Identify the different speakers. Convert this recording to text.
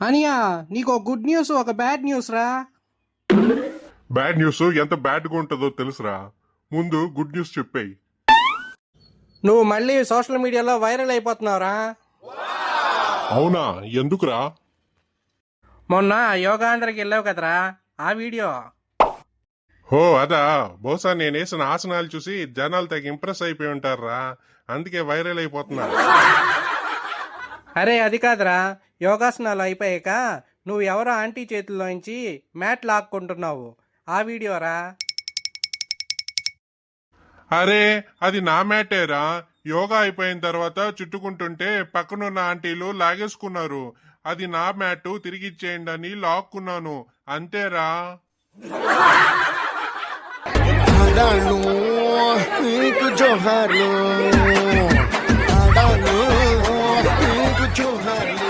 Speaker 1: అనియా నీకు ఒక గుడ్ న్యూస్ ఒక బ్యాడ్ న్యూస్ రా.
Speaker 2: బ్యాడ్ న్యూస్ ఎంత బ్యాడ్గా ఉంటుందో తెలుసురా. ముందు గుడ్ న్యూస్ చెప్పేయి.
Speaker 1: నువ్వు మళ్ళీ సోషల్ మీడియాలో వైరల్ అయిపోతున్నావురా.
Speaker 2: అవునా? ఎందుకురా?
Speaker 1: మొన్న యోగాంధ్రకి వెళ్ళావు కదరా ఆ వీడియో.
Speaker 2: హో అదా. బహుశా నేను వేసిన ఆసనాలు చూసి జనాలు తెగ ఇంప్రెస్ అయిపోయి ఉంటారా అందుకే వైరల్ అయిపోతున్నా
Speaker 1: అరే అది కాదురా. యోగాసనాలు అయిపోయాక నువ్వు ఎవరో ఆంటీ చేతుల్లోంచి మ్యాట్ లాక్కుంటున్నావు. ఆ వీడియోరా?
Speaker 2: అరే అది నా మ్యాటేరా. యోగా అయిపోయిన తర్వాత చుట్టుకుంటుంటే పక్కనున్న ఆంటీలు లాగేసుకున్నారు. అది నా మ్యాటు తిరిగి ఇచ్చేయండి అని లాక్కున్నాను. అంతేరా?
Speaker 3: నీకు జోహార్లు. Johanna.